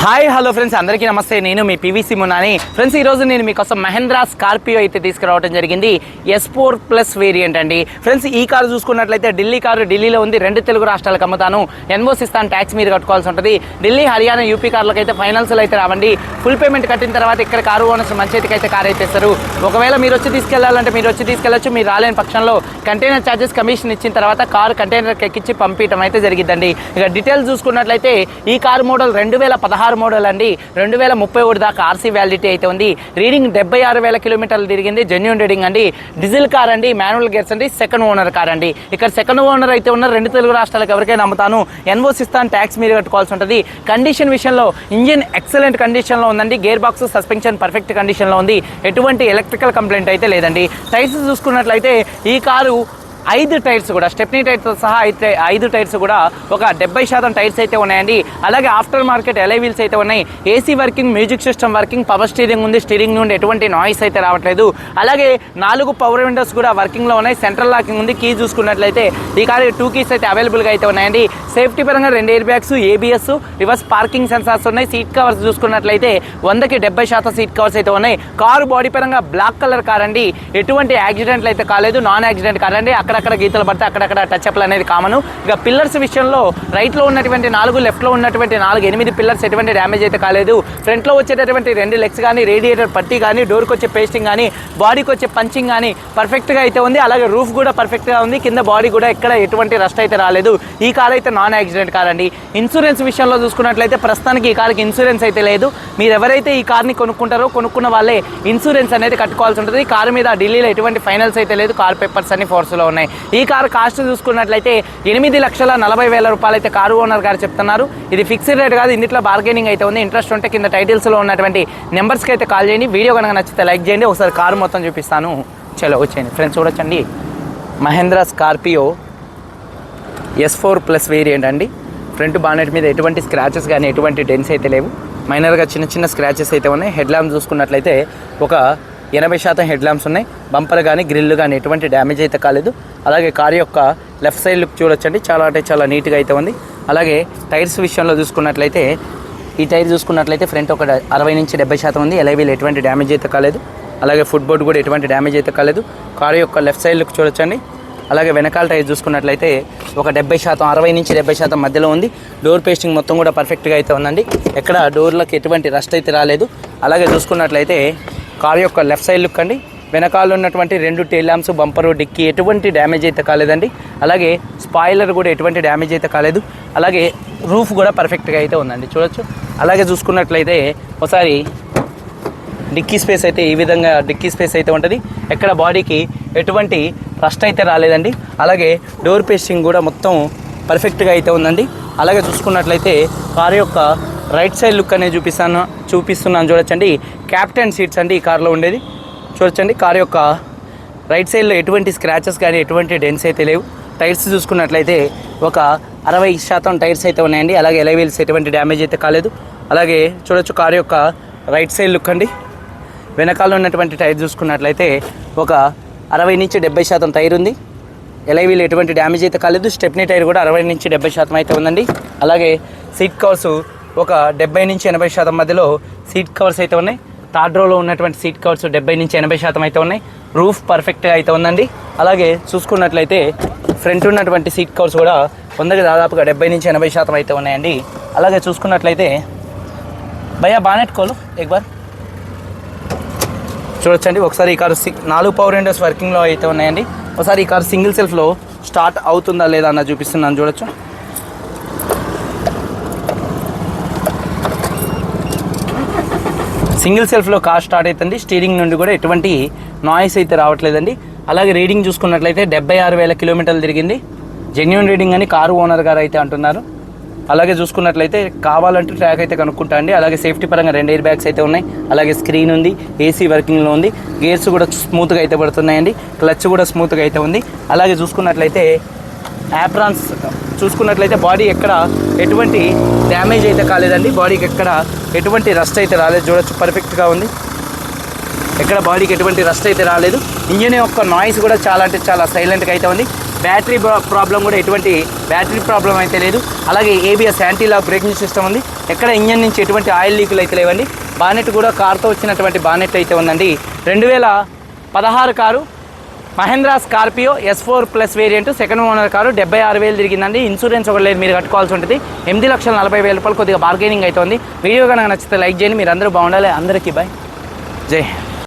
Hi hello friends అందరికీ నమస్తే. నేను మీ పివిసి మున్నాని. ఫ్రెండ్స్ ఈరోజు నేను మీకోసం మహేంద్రా స్కార్పియో అయితే తీసుకురావడం జరిగింది. ఎస్ ఫోర్ ప్లస్ వేరియంట్ అండి. ఫ్రెండ్స్ ఈ కారు చూసుకున్నట్లయితే ఢిల్లీ కారు ఢిల్లీలో ఉంది. రెండు తెలుగు రాష్ట్రాలకు అమ్ముతాను. ఎన్ఓస్ ఇస్తాను ట్యాక్స్ మీద కట్టుకోవాల్సి ఉంటుంది. ఢిల్లీ హర్యానా యూపీ కార్లకు అయితే ఫైనాన్స్లో అయితే రావండి. ఫుల్ పేమెంట్ కట్టిన తర్వాత ఇక్కడ కారు ఓనర్స్ మంచి చేతికి అయితే కారు అయితే ఇస్తారు. ఒకవేళ మీరు వచ్చి తీసుకెళ్ళాలంటే మీరు వచ్చి తీసుకెళ్ళొచ్చు మీరు రాలేని పక్షంలో కంటైనర్ ఛార్జెస్ కమిషన్ ఇచ్చిన తర్వాత కారు కంటైనర్కి ఎక్కించి పంపించడం అయితే జరిగిందండి ఇక డీటెయిల్స్ చూసుకున్నట్లయితే ఈ కారు మోడల్ రెండు వేల పదహారు మోడల్ అండి. రెండు వేల ముప్పై ఒకటి దాకా ఆర్సీ వ్యాలిడిటీ అయితే ఉంది. రీడింగ్ డెబ్బై ఆరు వేల కిలోమీటర్లు తిరిగింది. జెన్యున్ రీడింగ్ అండి. డీజిల్ కార్ అండి. మాన్యువల్ గేర్స్ అండి. సెకండ్ ఓనర్ కార్ అండి. ఇక్కడ సెకండ్ ఓనర్ అయితే ఉన్న రెండు తెలుగు రాష్ట్రాలకు ఎవరికైనా అమ్ముతాను ఎన్ఓస్ ఇస్తాను ట్యాక్స్ మీరు కట్టుకోవాల్సి ఉంటుంది. కండిషన్ విషయంలో ఇంజిన్ ఎక్సలెంట్ కండిషన్లో ఉందండి. గేర్ బాక్స్ సస్పెన్షన్ పర్ఫెక్ట్ కండిషన్లో ఉంది. ఎటువంటి ఎలక్ట్రికల్ కంప్లైంట్ అయితే లేదండి. టైర్స్ చూసుకున్నట్లయితే ఈ కారు ఐదు టైర్స్ కూడా స్టెప్నీ టైర్స్తో సహా అయితే ఐదు టైర్స్ కూడా ఒక డెబ్బై శాతం టైర్స్ అయితే ఉన్నాయండి. అలాగే ఆఫ్టర్ మార్కెట్ ఎలై వీల్స్ అయితే ఉన్నాయి. AC working music system working power steering ఉంది. స్టీరింగ్ నుండి ఎటువంటి నాయిస్ అయితే రావట్లేదు. అలాగే నాలుగు పవర్ విండోస్ కూడా వర్కింగ్లో ఉన్నాయి. సెంట్రల్ లాకింగ్ ఉంది. కీ చూసుకున్నట్లయితే ఈ కారు టూ కీస్ అయితే అవైలబుల్గా అయితే ఉన్నాయండి. సేఫ్టీ పరంగా రెండు air bags ABS reverse parking sensors ఉన్నాయి. సీట్ కవర్స్ చూసుకున్నట్లయితే వందకి డెబ్బై శాతం సీట్ కవర్స్ అయితే ఉన్నాయి. కారు బాడీ పరంగా బ్లాక్ కలర్ కార్ అండి. ఎటువంటి యాక్సిడెంట్లు అయితే కాలేదు. నాన్ యాక్సిడెంట్ కార్ అండి. అక్కడక్కడ గీతలు పడితే అక్కడక్కడ టచ్అప్లు అనేది కామన్ ఇక పిల్లర్స్ విషయంలో రైట్లో ఉన్నటువంటి నాలుగు లెఫ్ట్లో ఉన్నటువంటి నాలుగు ఎనిమిది పిల్లర్స్ ఎటువంటి డ్యామేజ్ అయితే కాలేదు. ఫ్రంట్లో వచ్చేటటువంటి రెండు లెగ్స్ కానీ రేడియేటర్ పట్టి కానీ డోర్కి వచ్చే పేస్టింగ్ కానీ బాడీకి వచ్చే పంచింగ్ కానీ పర్ఫెక్ట్గా అయితే ఉంది. అలాగే రూఫ్ కూడా పర్ఫెక్ట్గా ఉంది. కింద బాడీ కూడా ఎక్కడ ఎటువంటి రస్ట్ అయితే రాలేదు. ఈ కార్ అయితే నాన్ యాక్సిడెంట్ కార్ అండి. ఇన్సూరెన్స్ విషయంలో చూసుకున్నట్లయితే ప్రస్తుతానికి ఈ కార్కి ఇన్సూరెన్స్ అయితే లేదు. మీరు ఎవరైతే ఈ కార్ని కొనుక్కుంటారో కొనుక్కున్న వాళ్ళే ఇన్సూరెన్స్ అనేది కట్టుకోవాల్సి ఉంటుంది. ఈ కారు మీద ఢిల్లీలో ఎటువంటి ఫైనల్స్ అయితే లేదు. కార్ పేపర్స్ అన్ని ఫోర్స్లో ఉన్నాయి. ఈ కారు కాస్ట్ చూసుకున్నట్లయితే ఎనిమిది లక్షల నలభై వేల రూపాయలు అయితే కారు ఓనర్ గారు చెప్తున్నారు. ఇది ఫిక్స్డ్ రేట్ కాదు ఇందులో బార్గెనింగ్ అయితే ఉంది. ఇంట్రెస్ట్ ఉంటే కింద టైటిల్స్లో ఉన్నటువంటి నెంబర్స్కి అయితే కాల్ చేయండి. వీడియో కనుక నచ్చితే లైక్ చేయండి. ఒకసారి కారు మొత్తం చూపిస్తాను. చలో వచ్చేయండి. ఫ్రెండ్స్ చూడొచ్చండి. Mahindra Scorpio S four plus variant అండి. ఫ్రంట్ బానెట్ మీద ఎటువంటి స్క్రాచెస్ కానీ ఎటువంటి డెన్స్ అయితే లేవు. మైనర్గా చిన్న చిన్న స్క్రాచెస్ అయితే ఉన్నాయి. హెడ్ ల్యాంప్ చూసుకున్నట్లయితే ఒక ఎనభై శాతం హెడ్ ల్యాంప్స్ ఉన్నాయి. బంపర్ కానీ గ్రిల్ కానీ ఎటువంటి డ్యామేజ్ అయితే కాలేదు. అలాగే కార్ యొక్క లెఫ్ట్ సైడ్ లుక్ చూడొచ్చండి. చాలా అంటే చాలా నీట్గా అయితే ఉంది. అలాగే టైర్స్ విషయంలో చూసుకున్నట్లయితే ఈ టైర్ చూసుకున్నట్లయితే ఫ్రంట్ ఒక అరవై నుంచి డెబ్బై శాతం ఉంది. ఎలైవీలు ఎటువంటి డ్యామేజ్ అయితే కాలేదు. అలాగే ఫుట్ బోర్డ్ కూడా ఎటువంటి డ్యామేజ్ అయితే కాలేదు. కారు యొక్క లెఫ్ట్ సైడ్ లుక్ చూడొచ్చండి. అలాగే వెనకాల టైర్ చూసుకున్నట్లయితే ఒక డెబ్బై శాతం అరవై నుంచి డెబ్బై శాతం మధ్యలో ఉంది. డోర్ పేస్టింగ్ మొత్తం కూడా పర్ఫెక్ట్గా అయితే ఉందండి. ఎక్కడ డోర్లకు ఎటువంటి రస్ట్ అయితే రాలేదు. అలాగే చూసుకున్నట్లయితే కారు యొక్క లెఫ్ట్ సైడ్ లుక్ అండి. వెనకాల ఉన్నటువంటి రెండు టైల్ ల్యాంప్స్ బంపరు డిక్కి ఎటువంటి డ్యామేజ్ అయితే కాలేదండి. అలాగే స్పాయిలర్ కూడా ఎటువంటి డ్యామేజ్ అయితే కాలేదు. అలాగే రూఫ్ కూడా పర్ఫెక్ట్గా అయితే ఉందండి. చూడొచ్చు. అలాగే చూసుకున్నట్లయితే ఒకసారి డిక్కీ స్పేస్ అయితే ఈ విధంగా డిక్కీ స్పేస్ అయితే ఉంటుంది. ఎక్కడ బాడీకి ఎటువంటి రస్ట్ అయితే రాలేదండి. అలాగే డోర్ పేస్టింగ్ కూడా మొత్తం పర్ఫెక్ట్గా అయితే ఉందండి. అలాగే చూసుకున్నట్లయితే కారు యొక్క రైట్ సైడ్ లుక్ అనేది చూపిస్తాను చూపిస్తున్నాను చూడొచ్చండి. క్యాప్టెన్ సీట్స్ అండి ఈ కార్లో ఉండేది. చూడొచ్చండి కారు యొక్క రైట్ సైడ్లో ఎటువంటి స్క్రాచెస్ కానీ ఎటువంటి డెన్స్ అయితే లేవు. టైర్స్ చూసుకున్నట్లయితే ఒక అరవై శాతం టైర్స్ అయితే ఉన్నాయండి. అలాగే ఎలవీల్స్ ఎటువంటి డ్యామేజ్ అయితే కాలేదు. అలాగే చూడొచ్చు కారు యొక్క రైట్ సైడ్ లుక్ అండి. వెనకాల ఉన్నటువంటి టైర్ చూసుకున్నట్లయితే ఒక అరవై నుంచి డెబ్బై శాతం టైర్ ఉంది. ఎలైవీలు ఎటువంటి డ్యామేజ్ అయితే కాలేదు. స్టెప్నీ టైర్ కూడా అరవై నుంచి డెబ్బై శాతం అయితే ఉందండి. అలాగే సీట్ కవర్స్ ఒక డెబ్బై నుంచి ఎనభై శాతం మధ్యలో సీట్ కవర్స్ అయితే ఉన్నాయి. థర్డ్ రోలో ఉన్నటువంటి సీట్ కవర్స్ డెబ్బై నుంచి ఎనభై శాతం అయితే ఉన్నాయి. రూఫ్ పర్ఫెక్ట్గా అయితే ఉందండి. అలాగే చూసుకున్నట్లయితే ఫ్రంట్ ఉన్నటువంటి సీట్ కవర్స్ కూడా వందకి దాదాపుగా డెబ్బై నుంచి ఎనభై శాతం అయితే ఉన్నాయండి. అలాగే చూసుకున్నట్లయితే భయ్యా బానెట్ కోలు ఎక్ బార్ చూడొచ్చండి. ఒకసారి ఈ కారు నాలుగు పవర్ విండోస్ వర్కింగ్లో అయితే ఉన్నాయండి. ఒకసారి ఈ కారు సింగిల్ సెల్ఫ్లో స్టార్ట్ అవుతుందా లేదా అన్న చూపిస్తున్నాను చూడొచ్చు. సింగిల్ సెల్ఫ్లో కార్ స్టార్ట్ అవుతుంది. స్టీరింగ్ నుండి కూడా ఎటువంటి నాయిస్ అయితే రావట్లేదండి. అలాగే రీడింగ్ చూసుకున్నట్లయితే డెబ్బై ఆరు వేల కిలోమీటర్లు తిరిగింది. జెన్యున్ రీడింగ్ అని కారు ఓనర్ గారు అయితే అంటున్నారు. అలాగే చూసుకున్నట్లయితే కావాలంటే ట్రాక్ అయితే కనుక్కుంటా అండి. అలాగే సేఫ్టీ పరంగా రెండు ఎయిర్ బ్యాగ్స్ అయితే ఉన్నాయి. అలాగే స్క్రీన్ ఉంది ఏసీ వర్కింగ్లో ఉంది. గేర్స్ కూడా స్మూత్గా అయితే పడుతున్నాయండి. క్లచ్ కూడా స్మూత్గా అయితే ఉంది. అలాగే చూసుకున్నట్లయితే యాప్రాన్స్ చూసుకున్నట్లయితే బాడీ ఎక్కడ ఎటువంటి డ్యామేజ్ అయితే కాలేదండి. బాడీకి ఎక్కడ ఎటువంటి రస్ట్ అయితే రాలేదు. చూడొచ్చు పర్ఫెక్ట్గా ఉంది. ఎక్కడ బాడీకి ఎటువంటి రస్ట్ అయితే రాలేదు. ఇంజన్ యొక్క నాయిస్ కూడా చాలా అంటే చాలా సైలెంట్గా అయితే ఉంది. బ్యాటరీ ప్రాబ్లం కూడా ఎటువంటి బ్యాటరీ ప్రాబ్లం అయితే లేదు. అలాగే ABS anti lock braking system ఉంది. ఎక్కడ ఇంజన్ నుంచి ఎటువంటి ఆయిల్ లీకులు అయితే లేవండి. బానెట్ కూడా కార్తో వచ్చినటువంటి బానెట్ అయితే ఉందండి. రెండు వేల పదహారు car Mahindra Scorpio S four plus variant second owner car డెబ్బై ఆరు వేలు తిరిగిందండి. ఇన్సూరెన్స్ ఒకటి లేదు మీరు కట్టుకోవాల్సి ఉంటుంది. ఎనిమిది లక్షల నలభై వేల రూపాయలు కొద్దిగా బార్గెనింగ్ అవుతుంది వీడియో కనుక నచ్చితే లైక్ చేయండి మీరు అందరూ బాగుండాలి. అందరికీ బాయ్ జై